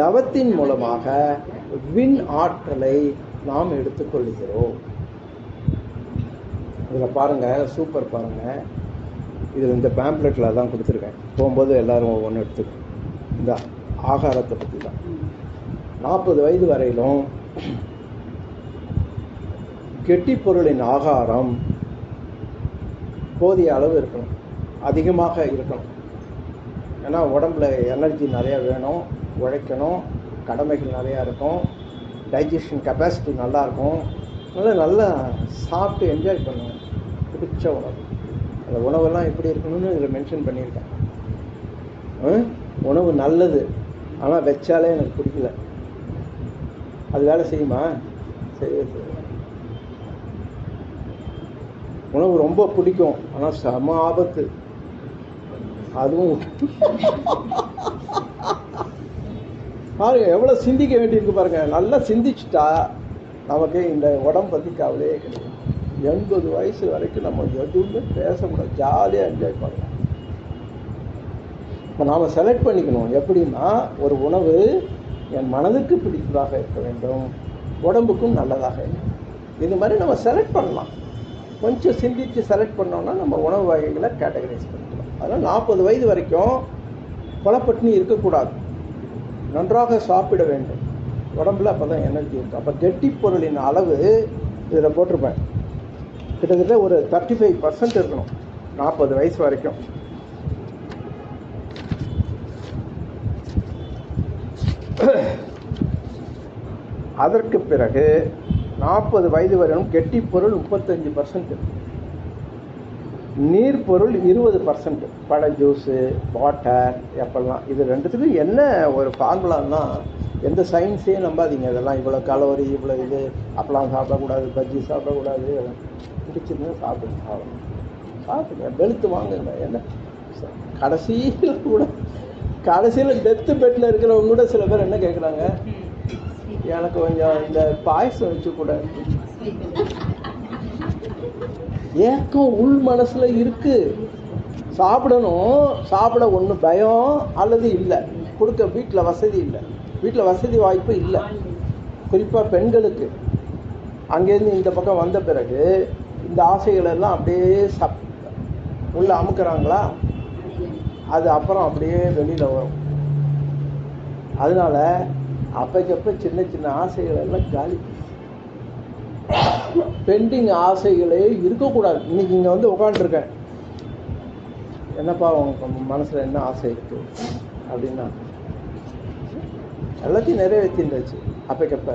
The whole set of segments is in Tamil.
தவத்தின் மூலமாக விண் ஆற்றலை நாம் எடுத்துக்கொள்கிறோம். இதில் பாருங்க சூப்பர் பாருங்க. இதில் இந்த பேம்ப்ளெட்டில் தான் கொடுத்துருக்கேன். போகும்போது எல்லாரும் ஒவ்வொன்று எடுத்துக்கணும் இந்த ஆகாரத்தை பற்றி தான். நாற்பது வயது வரையிலும் கெட்டி பொருளின் ஆகாரம் போதிய அளவு இருக்கணும். அதிகமாக இருக்கணும். ஏன்னா உடம்புல எனர்ஜி நிறையா வேணும் உழைக்கணும் கடமைகள் நிறையா இருக்கும் டைஜஷன் கெப்பாசிட்டி நல்லாயிருக்கும் அதனால் நல்லா சாப்பிட்டு என்ஜாய் பண்ணுவேன். பிடிச்ச உணவு. அந்த உணவெல்லாம் எப்படி இருக்கணும்னு இதில் மென்ஷன் பண்ணியிருக்கேன். உணவு நல்லது. ஆனால் வச்சாலே எனக்கு பிடிக்கல. அது வேலை செய்யுமா? செய்ய உணவு ரொம்ப பிடிக்கும். ஆனால் சம ஆபத்து. அதுவும் பாருங்க எவ்வளோ சிந்திக்க வேண்டியிருக்கு பாருங்க. நல்லா சிந்திச்சுட்டா நமக்கு இந்த உடம்பு பற்றி கவலையே கிடையாது. எண்பது வயசு வரைக்கும் நம்ம எதுவுமே பேச முடியாது. ஜாலியாக என்ஜாய் பண்ணலாம். இப்போ நாம் செலக்ட் பண்ணிக்கணும். எப்படின்னா ஒரு உணவு என் மனதுக்கு பிடித்ததாக இருக்க வேண்டும். உடம்புக்கும் நல்லதாக இருக்கும் இது மாதிரி நம்ம செலக்ட் பண்ணலாம். கொஞ்சம் சிந்தித்து செலக்ட் பண்ணோம்னா நம்ம உணவு வகைகளை கேட்டகரைஸ் பண்ணலாம். அதனால் நாற்பது வயது வரைக்கும் கொலப்பட்டினி இருக்கக்கூடாது. நன்றாக சாப்பிட வேண்டும். உடம்புல அப்போ தான் எனர்ஜி இருக்கும் அப்போ கெட்டி பொருளின் அளவு இதில் போட்டிருப்பேன். கிட்டத்தட்ட ஒரு தேர்ட்டி ஃபைவ் பர்சன்ட் இருக்கணும். நாற்பது வயசு வரைக்கும். அதற்கு பிறகு நாற்பது வயது வரையும் கெட்டி பொருள் முப்பத்தஞ்சு பர்சன்ட் நீர் பொருள் இருபது பர்சன்ட் பழ ஜூஸு வாட்டர் எப்பெல்லாம் இது ரெண்டுத்துக்கும் என்ன ஒரு ஃபார்முலான்னா எந்த சயின்ஸே நம்பாதீங்க. இதெல்லாம் இவ்வளோ கலோரி இவ்வளோ இது. அப்பெல்லாம் சாப்பிடக்கூடாது பஜ்ஜி சாப்பிடக்கூடாது. பிடிச்சிருந்தா சாப்பிடுங்க. சாப்பிடுங்க. சாப்பிடுங்க. வெளுத்து வாங்குங்க. என்ன? கடைசியில் கூட கடைசியில் டெத்து பெட்டில் இருக்கிறவங்க கூட சில பேர் என்ன கேட்குறாங்க எனக்கு கொஞ்சம் இந்த பாயசம் வச்சு கூட. ஏக்கம் உள் மனசில் இருக்கு. சாப்பிடணும் சாப்பிட ஒன்று பயம் அல்லது இல்லை. கொடுக்க வீட்டில் வசதி இல்லை. வீட்டில் வசதி வாய்ப்பு இல்லை. குறிப்பாக பெண்களுக்கு. அங்கேருந்து இந்த பக்கம் வந்த பிறகு இந்த ஆசைகளெல்லாம் அப்படியே சப் உள்ளே அமுக்குறாங்களா? அது அப்புறம் அப்படியே வெளியில் வரும். அதனால அப்பைக்கப்ப சின்ன சின்ன ஆசைகளெல்லாம் காலி பெண்டிங் ஆசைகளே இருக்கக்கூடாது. இன்றைக்கி இங்கே வந்து உட்காந்துருக்கேன் என்னப்பா உங்க மனசில் என்ன ஆசை இருக்குது அப்படின்னா எல்லாத்தையும் நிறைவேற்றிருந்தாச்சு. அப்பைக்கப்ப.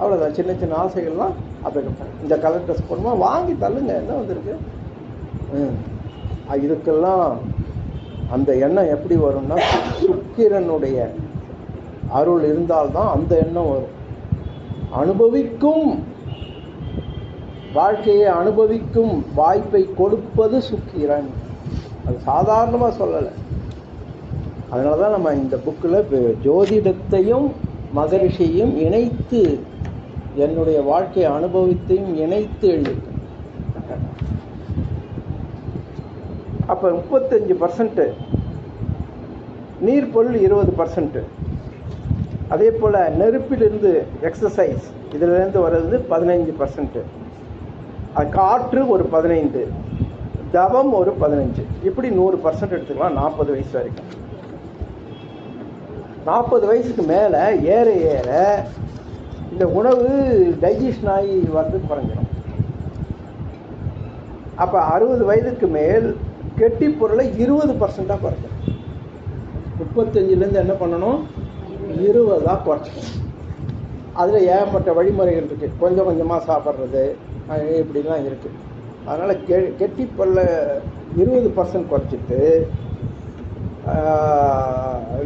அவ்வளோதான் சின்ன சின்ன ஆசைகள்லாம் அப்பைக்கப்ப. இந்த கலர் ட்ரெஸ் போடணுமா? வாங்கி தள்ளுங்க. என்ன வந்திருக்கு? ம். இதுக்கெல்லாம் அந்த எண்ணம் எப்படி வரும்னா சுக்கிரனுடைய அருள் இருந்தால்தான் அந்த எண்ணம் வரும். அனுபவிக்கும். வாழ்க்கையை அனுபவிக்கும் வாய்ப்பை கொடுப்பது சுக்கிரன். அது சாதாரணமாக சொல்லலை. அதனால தான் நம்ம இந்த புக்கில் ஜோதிடத்தையும் மகரிஷியையும் இணைத்து என்னுடைய வாழ்க்கை அனுபவத்தையும் இணைத்து எழுதியிருக்கேன். அப்போ முப்பத்தஞ்சு பர்சன்ட்டு நீர் பொருள் இருபது பர்சன்ட்டு அதே போல் நெருப்பிலிருந்து எக்ஸசைஸ் இதிலிருந்து வர்றது பதினைஞ்சு பர்சன்ட்டு காற்று ஒரு பதினைந்து தவம் ஒரு பதினஞ்சு. இப்படி நூறு பர்சன்ட் எடுத்துக்கலாம் நாற்பது வயசு வரைக்கும். நாற்பது வயசுக்கு மேலே ஏற ஏற இந்த உணவு டைஜஷன் ஆகி வந்து குறைஞ்சிடும் அப்போ அறுபது வயதுக்கு மேல் கெட்டி பொருளை இருபது பர்சண்ட்டாக குறைக்கணும் முப்பத்தஞ்சுலேருந்து என்ன பண்ணணும்? இருபதாக குறைச்சிக்கணும். அதில் ஏகப்பட்ட வழிமுறைகள் இருக்குது கொஞ்சம் கொஞ்சமாக சாப்பிட்றது இப்படிலாம் இருக்குது அதனால் கெ கெட்டி பொருளை இருபது பர்சன்ட் குறைச்சிட்டு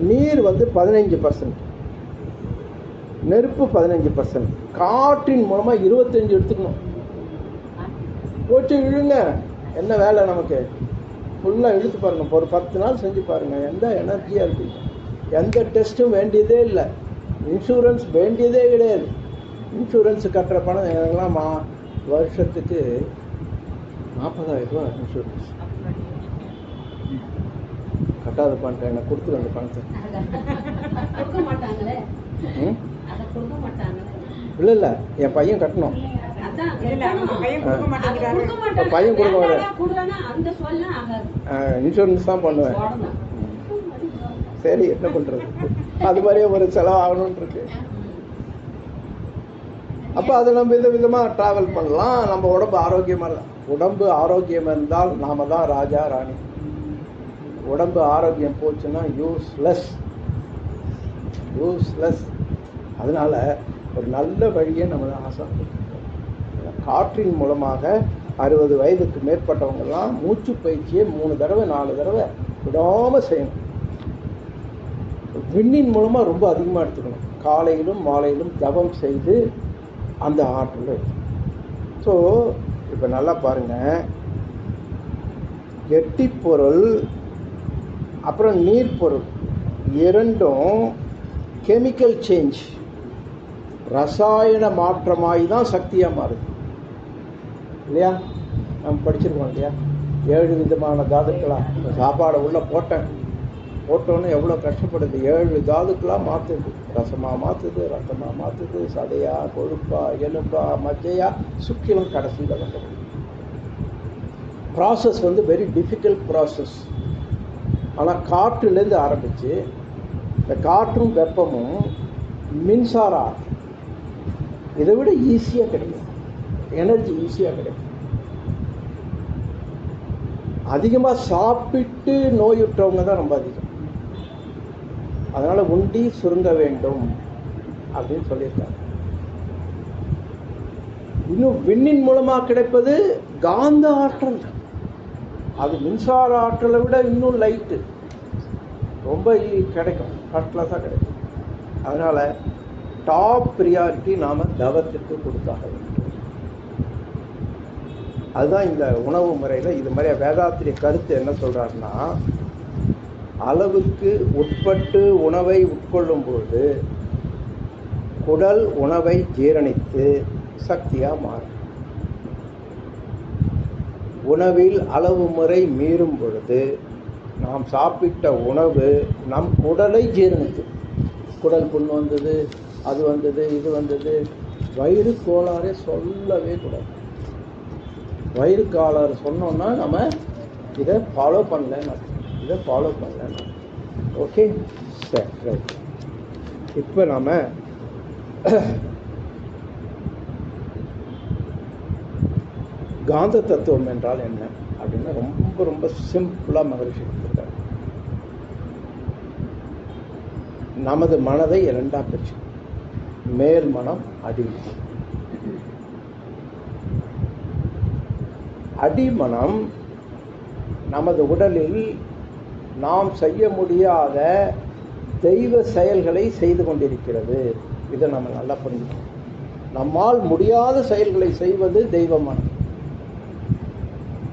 நீர் வந்து பதினைஞ்சு பர்சன்ட் நெருப்பு பதினஞ்சு பர்சன்ட் காற்றின் மூலமாக இருபத்தஞ்சு எடுத்துக்கணும். போட்டு இழுங்க. என்ன வேலை நமக்கு? ஃபுல்லாக இழுத்து பாருங்க. இப்போ ஒரு பத்து நாள் செஞ்சு பாருங்க. எந்த எனர்ஜியாக இருக்கு? எந்த டெஸ்ட்டும் வேண்டியதே இல்லை. இன்சூரன்ஸ் வேண்டியதே கிடையாது. இன்சூரன்ஸ் கட்டுற பணம் எனக்கெல்லாம் மா வருஷத்துக்கு நாற்பதாயிரம் ரூபா இன்சூரன்ஸ் கட்டாத பணத்தை எனக்கு கொடுத்துரு அந்த பணத்தை. இல்லை இல்லை. என் பையன் கட்டணும். பையன் கொடுக்க ஆகாது இன்சூரன்ஸ் தான் பண்ணுவேன். சரி என்ன பண்ணுறது அது மாதிரியே ஒரு செலவு ஆகணும்னு இருக்கு. அப்போ அது நம்ம வித விதமாக ட்ராவல் பண்ணலாம். நம்ம உடம்பு ஆரோக்கியமாக உடம்பு ஆரோக்கியம் இருந்தால் நாம தான் ராஜா ராணி. உடம்பு ஆரோக்கியம் போச்சுன்னா யூஸ்லெஸ் யூஸ்லெஸ் அதனால் ஒரு நல்ல வழியை நம்ம ஆசை காற்றின் மூலமாக அறுபது வயதுக்கு மேற்பட்டவங்கெல்லாம் மூச்சு பயிற்சியை மூணு தடவை நாலு தடவை விடாமல் செய்யணும். விண்ணின் மூலமாக ரொம்ப அதிகமாக எடுத்துக்கணும். காலையிலும் மாலையிலும் தவம் செய்து அந்த ஆற்றல் ஸோ இப்போ நல்லா பாருங்கள் எட்டி பொருள் அப்புறம் நீர் பொருள் இரண்டும் கெமிக்கல் சேஞ்ச் ரசாயன மாற்றமாகி தான் சக்தியாக மாறுது. இல்லையா? நம்ம படிச்சிருக்கோம் இல்லையா? ஏழு விதமான தாதுக்களாக சாப்பாடை உள்ளே போட்டேன். போட்டோன்னு எவ்வளோ கஷ்டப்படுது? ஏழு தாதுக்களாக மாற்றுது ரசமாக மாற்றுது ரத்தமாக மாற்றுது சதையா கொழுப்பா எலும்பா மஜ்ஜையா சுக்கிலும் கடைசியில் வந்து ப்ராசஸ் வந்து வெரி டிஃபிகல்ட் ப்ராசஸ் ஆனால் காற்றுலேருந்து ஆரம்பித்து இந்த காற்றும் வெப்பமும் மின்சார ஆற்றல். இதை விட ஈஸியாக கிடைக்கும். எனர்ஜி ஈஸியாக கிடைக்கும். அதிகமாக சாப்பிட்டு நோயுற்றவங்க தான் ரொம்ப அதிகம். அதனால் உண்டி சுருங்க வேண்டும் அப்படின்னு சொல்லியிருக்காங்க இன்னும் விண்ணின் மூலமாக கிடைப்பது காந்த ஆற்றல் அது மின்சார ஆற்றலை விட இன்னும் லைட்டு ரொம்ப ஈ- கிடைக்கும். ஃபஸ்ட் கிளாஸாக கிடைக்கும். அதனால் டாப் ப்ரியாரிட்டி நாம் தவத்திற்கு கொடுத்தாக வேண்டும். அதுதான் இந்த உணவு முறையில் இது மாதிரி வேதாத்திரிய கருத்து என்ன சொல்கிறாருன்னா அளவுக்கு உட்பட்டு உணவை உட்கொள்ளும் பொழுது குடல் உணவை ஜீரணித்து சக்தியாக மாறும். உணவில் அளவு முறை மீறும் பொழுது நாம் சாப்பிட்ட உணவு நம் குடலை ஜீரணித்து குடல் புண் வந்தது அது வந்தது இது வந்தது. வயிறு கோளாறே சொல்லவே கூடாது. வயிறு கோளாறு சொன்னோம்னா நம்ம இதை ஃபாலோ பண்ணலன்னு இதை ஃபாலோ பண்ணலன்னு ஓகே சரி ரைட் இப்போ நாம் காந்த தத்துவம் என்றால் என்ன? அப்படின்னு ரொம்ப ரொம்ப சிம்பிளாக மகிழ்ச்சி கொடுத்துருக்காரு. நமது மனதை இரண்டாக பிரிச்சு. மேல் மனம் அடிமனம் அடிமனம் நமது உடலில் நாம் செய்ய முடியாத தெய்வ செயல்களை செய்து கொண்டிருக்கிறது. இதை நம்ம நல்லா புரிஞ்சுக்கணும். நம்மால் முடியாத செயல்களை செய்வது தெய்வமான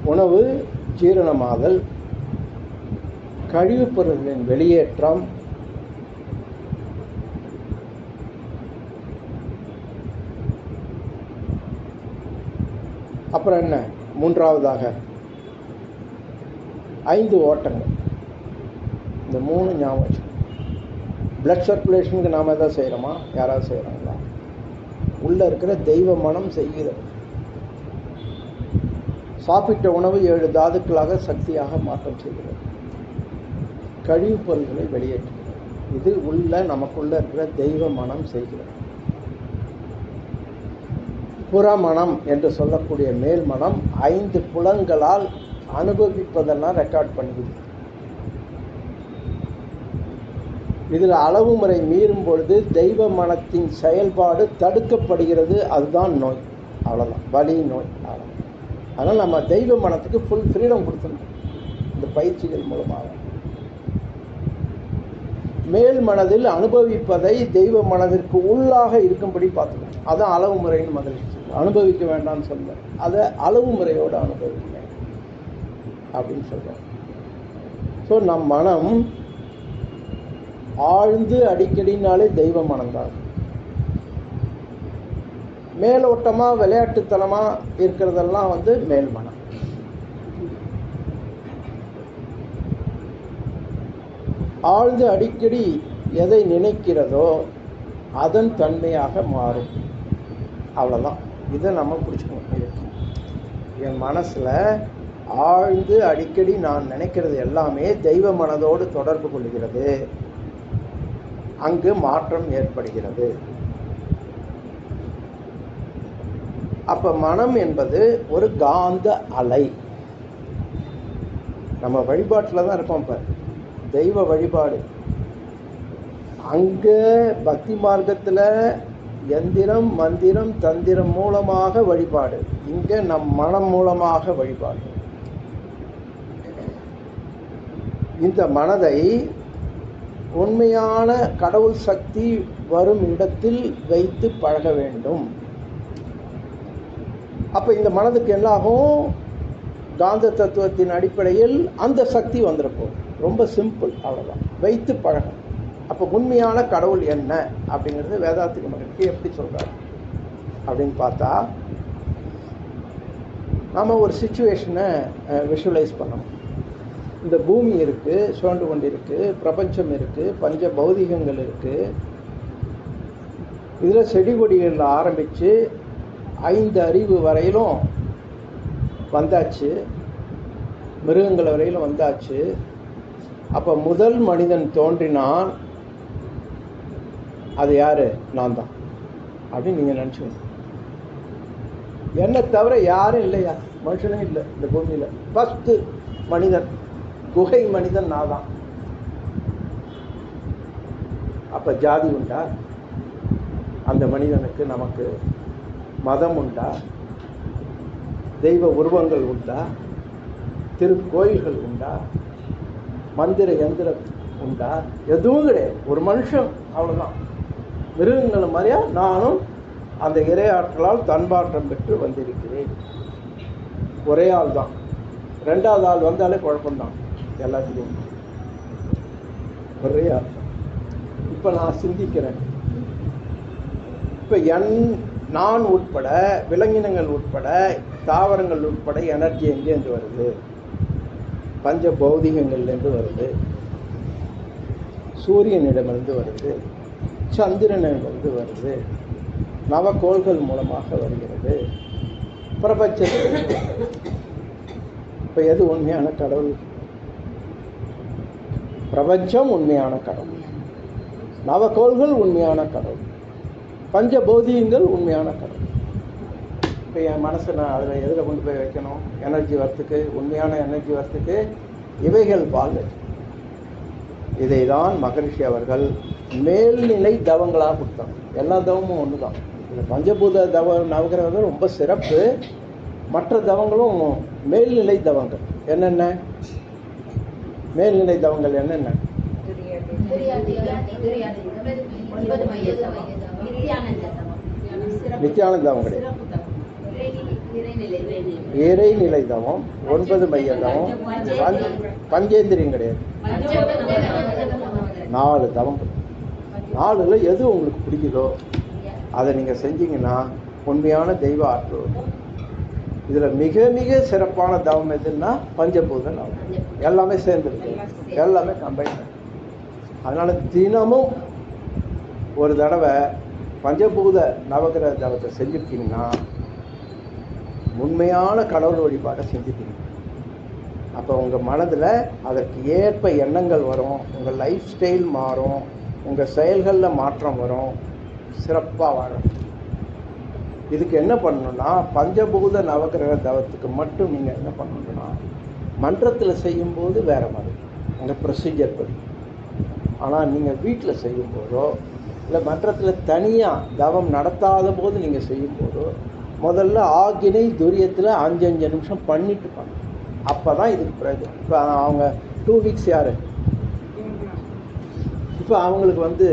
உணவு ஜீரணமாதல் கழிவுப் பொருட்களின் வெளியேற்றம் அப்புறம் என்ன? மூன்றாவதாக ஐந்து ஓட்டங்கள். இந்த மூணு ஞாபகம் பிளட் சர்க்குலேஷனுக்கு நாம் எதாவது செய்கிறோமா யாராவது செய்கிறாங்களா உள்ளே இருக்கிற தெய்வ மனம் செய்கிறது. சாப்பிட்ட உணவு ஏழு தாதுக்களாக சக்தியாக மாற்றம் செய்கிறது. கழிவுப் பொருள்களை வெளியேற்றுகிறது. இது உள்ள நமக்குள்ளே இருக்கிற தெய்வ மனம் செய்கிறது. புறமணம் என்று சொல்லக்கூடிய மேல் மனம் ஐந்து புலங்களால் அனுபவிப்பதெல்லாம் ரெக்கார்ட் பண்ணுது இதில் அளவு முறை மீறும் பொழுது தெய்வ மனத்தின் செயல்பாடு தடுக்கப்படுகிறது. அதுதான் நோய். அவ்வளோதான் வலி நோய். அவ்வளோதான் அதனால் நம்ம தெய்வ மனத்துக்கு ஃபுல் ஃப்ரீடம் கொடுத்துருக்கோம் இந்த பயிற்சிகள் மூலமாக. மேல் மனதில் அனுபவிப்பதை தெய்வ மனதிற்கு உள்ளாக இருக்கும்படி பார்த்துக்கணும். அதான் அளவு முறைன்னு மகிழ்ச்சி அனுபவிக்க வேண்டாம்னு சொல்லுவேன் அதை அளவு முறையோடு அனுபவிக்க அப்படின்னு சொல்கிறோம் ஸோ நம் மனம் ஆழ்ந்து அடிக்கடினாலே தெய்வ மனம்தான் மேலோட்டமாக விளையாட்டுத்தனமாக இருக்கிறதெல்லாம் வந்து மேல் மனம். ஆழ்ந்து அடிக்கடி எதை நினைக்கிறதோ அதன் தன்மையாக மாறும். அவ்வளோதான் இதை நம்ம பிடிச்சிக்கணும் என் மனசில் ஆழ்ந்து அடிக்கடி நான் நினைக்கிறது எல்லாமே தெய்வ மனதோடு தொடர்பு கொள்கிறது. அங்கு மாற்றம் ஏற்படுகிறது. அப்ப மனம் என்பது ஒரு காந்த அலை. நம்ம வழிபாட்டில் தான் இருக்கோம் இப்ப. தெய்வ வழிபாடு. அங்க பக்தி மார்க்கத்தில் எந்திரம் மந்திரம் தந்திரம் மூலமாக வழிபாடு. இங்க நம் மனம் மூலமாக வழிபாடு. இந்த மனதை உண்மையான கடவுள் சக்தி வரும் இடத்தில் வைத்து பழக வேண்டும். அப்போ இந்த மனதுக்கு என்னாகும்? காந்த தத்துவத்தின் அடிப்படையில் அந்த சக்தி வந்துருப்போம் ரொம்ப சிம்பிள் அவ்வளோதான் வைத்து பழகம் அப்போ உண்மையான கடவுள் என்ன? அப்படிங்கிறது வேதாத்திரி மகனுக்கு எப்படி சொல்கிறார் அப்படின்னு பார்த்தா நாம் ஒரு சுச்சுவேஷனை விஷுவலைஸ் பண்ணணும். இந்த பூமி இருக்கு சுழண்டு கொண்டு இருக்குது பிரபஞ்சம் இருக்குது பஞ்ச பௌதிகங்கள் இருக்குது இதில் செடி கொடிகள் ஆரம்பித்து ஐந்து அறிவு வரையிலும் வந்தாச்சு. மிருகங்கள் வரையிலும் வந்தாச்சு. அப்போ முதல் மனிதன் தோன்றினான். அது யாரு? நான் தான். அப்படின்னு நீங்கள் நினச்சிக்கணும். என்னை தவிர யாரும் இல்லையா? மனுஷனும் இல்லை இந்த பூமியில். ஃபஸ்ட்டு மனிதன். குகை மனிதன் நான் தான் அப்போ ஜாதி உண்டா? அந்த மனிதனுக்கு நமக்கு மதம் உண்டா? தெய்வ உருவங்கள் உண்டா? திருக்கோயில்கள் உண்டா? மந்திர எந்திரம் உண்டா? எதுவும் கிடையாது. ஒரு மனுஷன் அவ்வளோதான் மிருகங்கள் மாதிரியா? நானும் அந்த இரையாற்றலால் தன்பாற்றம் பெற்று வந்திருக்கிறேன். ஒரே ஆள் தான் ரெண்டாவது ஆள் வந்தாலே குழப்பம்தான். எல்லாத்துக்கும் ஒரே ஆள் இப்போ நான் சிந்திக்கிறேன். இப்போ என் நான் உட்பட விலங்கினங்கள் உட்பட தாவரங்கள் உட்பட எனர்ஜி எங்கேருந்து வருது? பஞ்ச பௌதிகங்கள்லேருந்து வருது. சூரியனிடமிருந்து வருது. சந்திரனிடமிருந்து வருது. நவக்கோள்கள் மூலமாக வருகிறது. பிரபஞ்சத்தில் இப்போ எது உண்மையான கடவுள்? பிரபஞ்சம் உண்மையான கடவுள். நவகோள்கள் உண்மையான கடவுள். பஞ்சபோதியங்கள் உண்மையான கடவுள். இப்போ என் மனசை நான் அதில் எதில் கொண்டு போய் வைக்கணும்? எனர்ஜி வரத்துக்கு உண்மையான எனர்ஜி வரத்துக்கு இவைகள் பால் இதை தான் மகரிஷி அவர்கள் மேல்நிலை தவங்களாக கொடுத்தாங்க. எல்லா தவமும் ஒன்று தான் இந்த பஞ்சபூத தவ நவகிரகங்கள் ரொம்ப சிறப்பு. மற்ற தவங்களும் மேல்நிலை தவங்கள். என்னென்ன? மேல்நிலை தவங்கள் என்னென்ன? நித்தியானந்த தவம் கிடையாது. இறைநிலை தவம் ஒன்பது மைய தவம் பஞ்சேந்திரியம் கிடையாது. நாலு தவம் நாலுல எது உங்களுக்கு பிடிக்குதோ அதை நீங்க செஞ்சீங்கன்னா உண்மையான தெய்வ ஆற்றல் வரும். இதில் மிக மிக சிறப்பான தவம் எதுன்னா பஞ்சபூத நவம் எல்லாமே சேர்ந்துருக்கு. எல்லாமே கம்பைன் அதனால் தினமும் ஒரு தடவை பஞ்சபூத நவகிரக தவத்தை செஞ்சுருக்கீங்கன்னா உண்மையான கடவுள் வழிபாட்டை செஞ்சுட்டீங்க அப்போ உங்கள் மனதில் அதற்கு ஏற்ப எண்ணங்கள் வரும் உங்கள் லைஃப் ஸ்டைல் மாறும் உங்கள் செயல்களில் மாற்றம் வரும் சிறப்பாக வாழும். இதுக்கு என்ன பண்ணணும்னா பஞ்சபூத நவகிரக தவத்துக்கு மட்டும் நீங்கள் என்ன பண்ணணும்னா மன்றத்தில் செய்யும்போது வேறு மாதிரி உங்கள் ப்ரொசீஜர் படி. ஆனால் நீங்கள் வீட்டில் செய்யும்போதோ இல்லை மன்றத்தில் தனியாக தவம் நடத்தாத போது நீங்கள் செய்யும்போதோ முதல்ல ஆகினை துரியத்தில் அஞ்சு அஞ்சு நிமிஷம் பண்ணிட்டு பண்ணணும் அப்போ தான் இதுக்கு பிரயோஜனம். இப்போ அவங்க டூ வீக்ஸ் யார்? இப்போ அவங்களுக்கு வந்து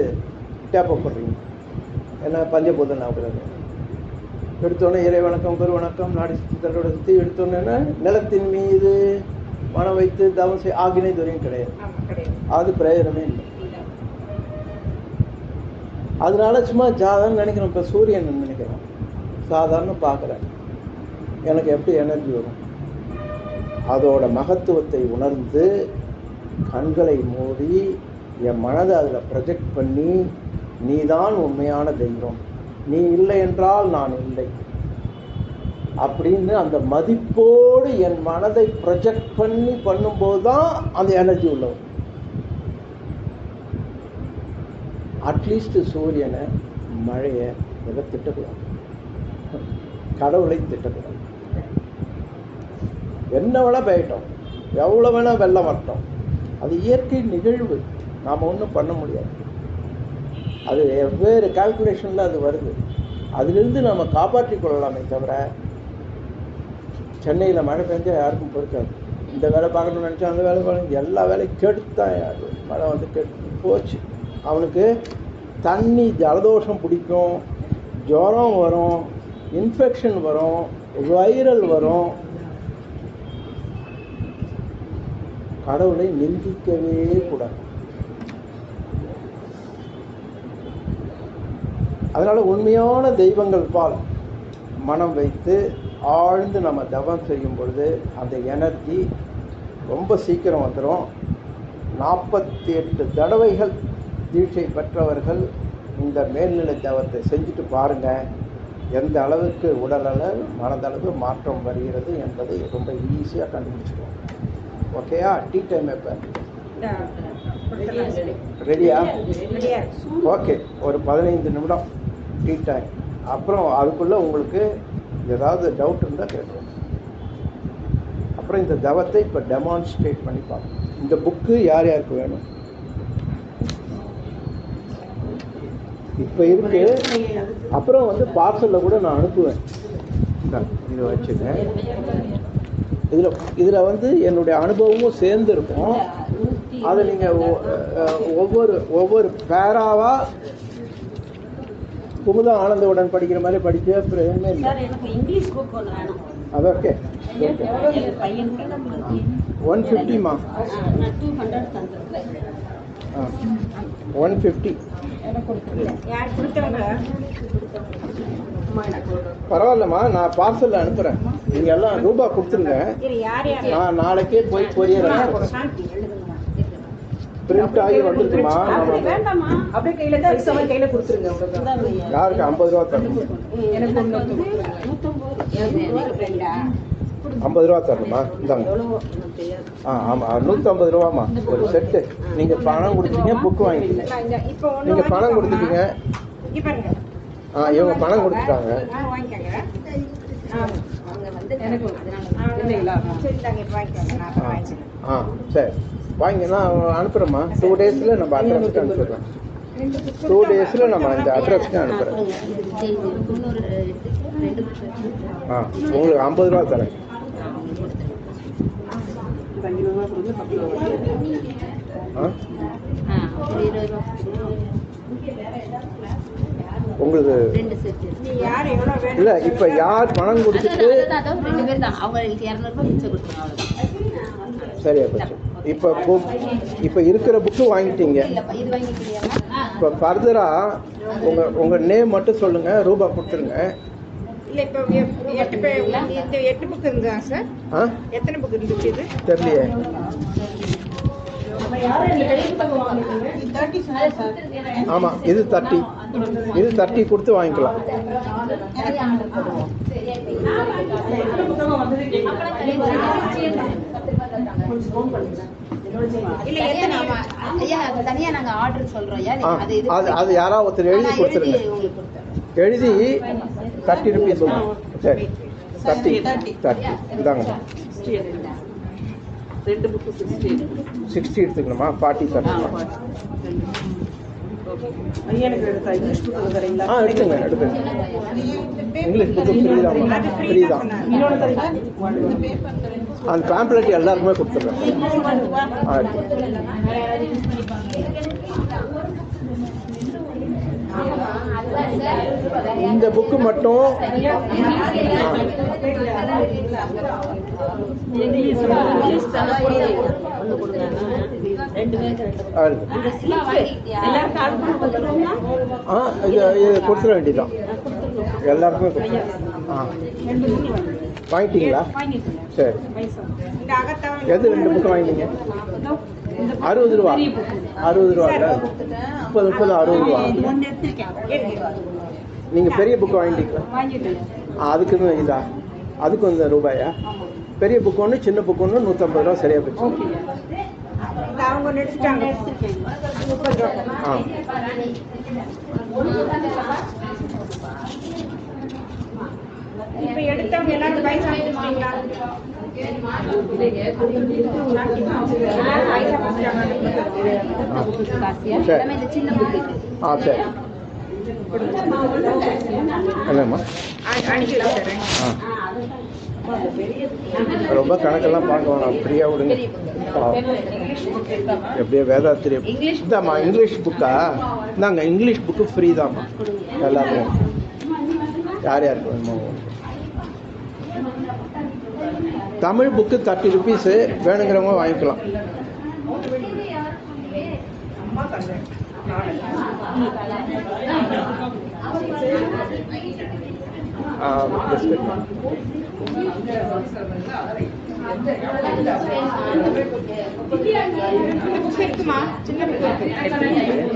டேப்பப் போடுறீங்க. ஏன்னா பஞ்சபூத ஆகுறது எடுத்தோடனே இறை வணக்கம் பெரு வணக்கம் நாடி சுத்தி தன்னோட சுற்றி எடுத்தோடனே நிலத்தின் மீது மனம் வைத்து தவம் செய் ஆகினை துரியம் கிடையாது. அது பிரயோஜனமே இல்லை. அதனால சும்மா சாதாரண நினைக்கிறோம். இப்போ சூரியன் நினைக்கிறோம். சாதாரண பார்க்குறேன் எனக்கு எப்படி எனர்ஜி வரும்? அதோட மகத்துவத்தை உணர்ந்து கண்களை மூடி என் மனதை அதில் ப்ரொஜெக்ட் பண்ணி நீதான் உண்மையான தெய்வம். நீ இல்லை என்றால் நான் இல்லை. அப்படின்னு அந்த மதிப்போடு என் மனதை ப்ரொஜெக்ட் பண்ணி பண்ணும்போது தான் அந்த எனர்ஜி உள்ளவர் அட்லீஸ்ட் சூரியனை மழையை இதை திட்டக்கூடாது? கடவுளை திட்டக்கூடாது. என்ன வேணால் பெய்யட்டும். எவ்வளோ வேணால் வெள்ளம் வரட்டும். அது இயற்கை நிகழ்வு. நாம் ஒன்றும் பண்ண முடியாது. அது வெவ்வேறு கால்குலேஷனில் அது வருது. அதிலிருந்து நம்ம காப்பாற்றி கொள்ளலாமே தவிர சென்னையில் மழை பெஞ்சால் யாருக்கும் பொறுக்காது. இந்த வேலை பார்க்கணும்னு நினச்சா அந்த வேலை பார்க்கணும். எல்லா வேலையும் கெடுத்தான் அது மழை வந்து கெடுத்து போச்சு. அவனுக்கு தண்ணி ஜலதோஷம் பிடிக்கும் ஜுரம் வரும் இன்ஃபெக்ஷன் வரும் வைரல் வரும். கடவுளை நிந்திக்கவே கூடாது. அதனால உண்மையான தெய்வங்கள் பால் மனம் வைத்து ஆழ்ந்து நம்ம தவம் செய்யும் பொழுது அந்த எனர்ஜி ரொம்ப சீக்கிரம் வந்துடும் நாற்பத்தி எட்டு தடவைகள் தீட்சை பெற்றவர்கள் இந்த மேல்நிலை தவத்தை செஞ்சுட்டு பாருங்க. எந்த அளவுக்கு உடலளவு மனதளவு மாற்றம் வருகிறது என்பதை ரொம்ப ஈஸியாக கண்டுபிடிச்சிடுவோம் ஓகேயா டீ டைம் எப்போ? ரெடியா? ஓகே ஒரு பதினைந்து நிமிடம். டீ டைம் அப்புறம் அதுக்குள்ளே உங்களுக்கு ஏதாவது டவுட் இருந்தால் கேட்கணும் அப்புறம் இந்த தவத்தை இப்போ டெமான்ஸ்ட்ரேட் பண்ணி பார்ப்போம். இந்த புக்கு யார் யாருக்கு வேணும்? இப்போ இருக்கு. அப்புறம் வந்து பார்சலில் கூட நான் அனுப்புவேன். இதை வச்சுக்கேன் இதில் இதில் வந்து என்னுடைய அனுபவமும் சேர்ந்து இருக்கும் அதை நீங்கள் ஒவ்வொரு ஒவ்வொரு பேராவாக குமுதா ஆனந்தவுடன் படிக்கிற மாதிரி சார் எனக்கு இங்கிலீஷ் புக் அது ஓகே. ஒன் ஃபிஃப்டிமா ஒன் ஃபிஃப்டி பரவாயில்லம்மா நான் பார்சலில் அனுப்புகிறேன் நீங்கள் எல்லாம் ரூபா கொடுத்துருங்க. நான் நாளைக்கே போய் கொரியர் பிரிண்ட் ஆகி வந்துருக்குமா வேண்டாமா அப்படியே கையில தான் எக்ஸாம் கையில கொடுத்துருங்க. யாருக்கு? ஐம்பது ரூபா தரணும். எனக்கு ஐம்பது ரூபா தரணுமா? இந்தாங்க. ஆ ஆமாம் நூற்றம்பது ரூபாம்மா. ஒரு செட்டு நீங்கள் பணம் கொடுத்தீங்க புக்கு வாங்கிட்டீங்க. நீங்கள் பணம் கொடுத்துட்டீங்க. இங்க பாருங்க. ஆ இவங்க பணம் கொடுத்துட்டாங்க. ஆ சரி வாங்க நான் அனுப்புகிறேம்மா டூ டேஸில் நம்ம அட்ரஸ்க்கு அனுப்பிடுறோம் டூ டேஸில் நம்ம இந்த அட்ரஸ்க்கு அனுப்புகிறேன் ஆ உங்களுக்கு ஐம்பது ரூபா தரேன் ஆ இருபது ரூபா உங்களுக்கு ரெண்டு செட்டு நீ யார் எவ்வளவு வேணும் இல்லை இப்போ யார் பணம் கொடுத்துட்டு சரியா போச்சு. இப்போ புக் இப்போ இருக்கிற புக்கு வாங்கிட்டீங்க. இப்போ ஃபர்தராக உங்கள் உங்கள் நேம் மட்டும் சொல்லுங்கள் ரூபா கொடுத்துருங்க. தெரியலையே. ஆமாம் இது தர்ட்டி இது தர்ட்டி கொடுத்து வாங்கிக்கலாம். அது இது அது அது யாராவது ஒருத்தர் எழுதி கொடுத்துருங்க. எழுதி தேர்ட்டி ருபீஸ் சரி. தேர்ட்டி தேர்ட்டி இதாங்க. ரெண்டு புக்கு சிக்ஸ்டி சிக்ஸ்டி எடுத்துக்கணுமா? ஃபார்ட்டி தரணுமா? எனக்கு எடுத்தா இங்கிலீஷ் புக் தரீங்களா ஆ எடுத்துங்க எடுத்துங்க. இங்கிலீஷ் புக்கு ஃப்ரீ தான். ஃப்ரீ தான். இன்னொன்று தரீங்களா? அந்த பேம்ப்ளெட் எல்லாருக்குமே கொடுத்துட்றேன். ஆ இந்த புக்கு மட்டும் கொடுத்துட வேண்டியதான் எல்லாருக்குமே கொடுத்துருவோம். ஆ. வாங்கிட்டீங்களா? சரி. எது ரெண்டு புக்கு வாங்கினீங்க? அறுபது ரூபா. அறுபது ரூபா. முப்பது முப்பது அறுபது ரூபா. நீங்கள் பெரிய புக்கு வாங்கிட்டீங்களா? வாங்கிட்டேன். ஆ, அதுக்கு இதா? அதுக்கு இந்த ரூபாயா? பெரிய புக் ஒன்று சின்ன புக் ஒன்று நூற்றம்பது ரூபா சரியாக போச்சு. ஆ. இப்ப எடுத்தவங்க எல்லாரும் பைசா கொடுத்தீங்களா ரொம்ப கணக்கெல்லாம் பார்க்க வேணாம். ஃப்ரீயாக விடுங்க. பாவம். எப்படியோ வேதாத்திரியம் இங்கிலீஷ் இந்தாம்மா இங்கிலீஷ் புக்கா இந்தாங்க இங்கிலீஷ் புக்கு ஃப்ரீ தாம்மா. எல்லாருக்கும் யார் யாருக்கு வேணுமோ. தமிழ் புக்கு தேர்ட்டி ருபீஸு வேணுங்கிறவங்க வாங்கிக்கலாம். ஆ,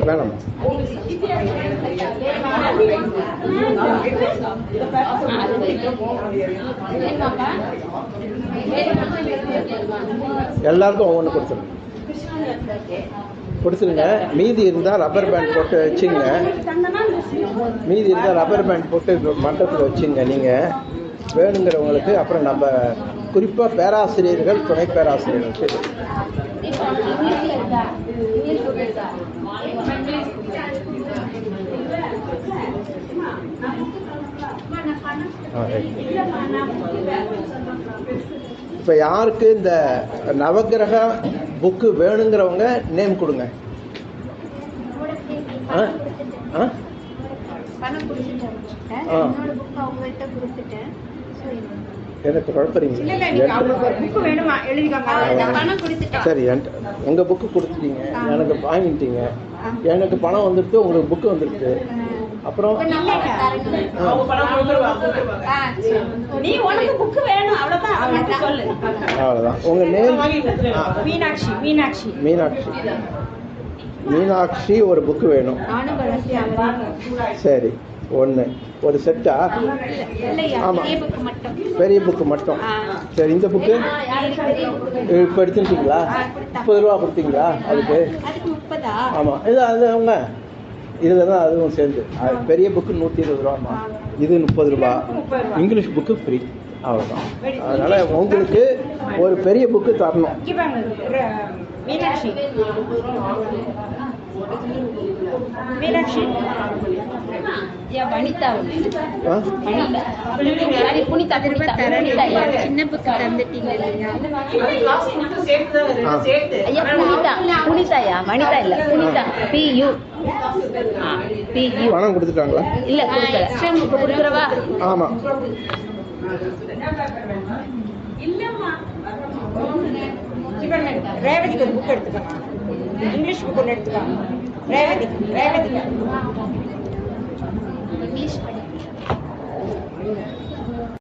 மேடம் எல்லாருக்கும் ஒவ்வொன்று கொடுத்துருங்க. கொடுத்துருங்க. மீதி இருந்தால் ரப்பர் பேண்ட் போட்டு வச்சுங்க. மீதி இருந்தால் ரப்பர் பேண்ட் போட்டு மண்டபத்தில் வச்சுங்க நீங்கள் வேணுங்கிறவங்களுக்கு அப்புறம் நம்ம குறிப்பாக பேராசிரியர்கள் துணை பேராசிரியர்கள். இப்போ யாருக்கு இந்த நவக்கிரக புக்கு வேணுங்கிறவங்க நேம் கொடுங்க. ஆ ஆ. பணம் கொடுத்துட்டேன் ஆ. என்னோட புக் அவங்ககிட்ட கொடுத்துட்டேன். ஸோ எனக்கு குழப்பறீங்க. சரி உங்கள் புக்கு கொடுத்துட்டீங்க. எனக்கு வாங்கிட்டீங்க. எனக்கு பணம் வந்துருக்கு உங்களுக்கு புக்கு வந்துருக்கு அப்புறம் அவ்வளோதான் உங்கள் நேம் மீனாட்சி மீனாட்சி. மீனாட்சி. மீனாட்சி ஒரு புக்கு வேணும். சரி ஒன்று ஒரு செட்டா இல்லையா ஆமா. பெரிய புக் மட்டும். பெரிய புக்கு மட்டும். சரி இந்த புக்கு? இப்போ எடுத்துட்டீங்களா முப்பது ரூபா கொடுத்தீங்களா அதுக்கு? ஆமாம் இது அது அவங்க இதில் தான் அதுவும் சேர்ந்து. அது பெரிய புக்கு நூற்றி இருபது ரூபாம்மா. இது முப்பது ரூபா. இங்கிலீஷ் புக்கு ஃப்ரீ அவ்வளோதான் அதனால் உங்களுக்கு ஒரு பெரிய புக்கு தரணும். மீனாட்சி. வனிதா? புனிதா புனிதா. சின்ன புக் தந்துட்டீங்க ஐயா புனிதா. புனிதாயா வனிதா இல்ல. Punitha. P U P U பணம் கொடுத்துட்டாங்களா? இல்ல கொடுக்கல. இப்ப கொடுக்குறவா? ஆமாம் இங்க பாருங்க, ரேவதிக்கு ஒரு புக் எடுத்துக்கோங்க இங்கிலீஷ் புக் ஒன்று எடுத்துக்கோங்க ரேவதி ரேவதிக்கு இங்கிலீஷ் படிக்கிறேன்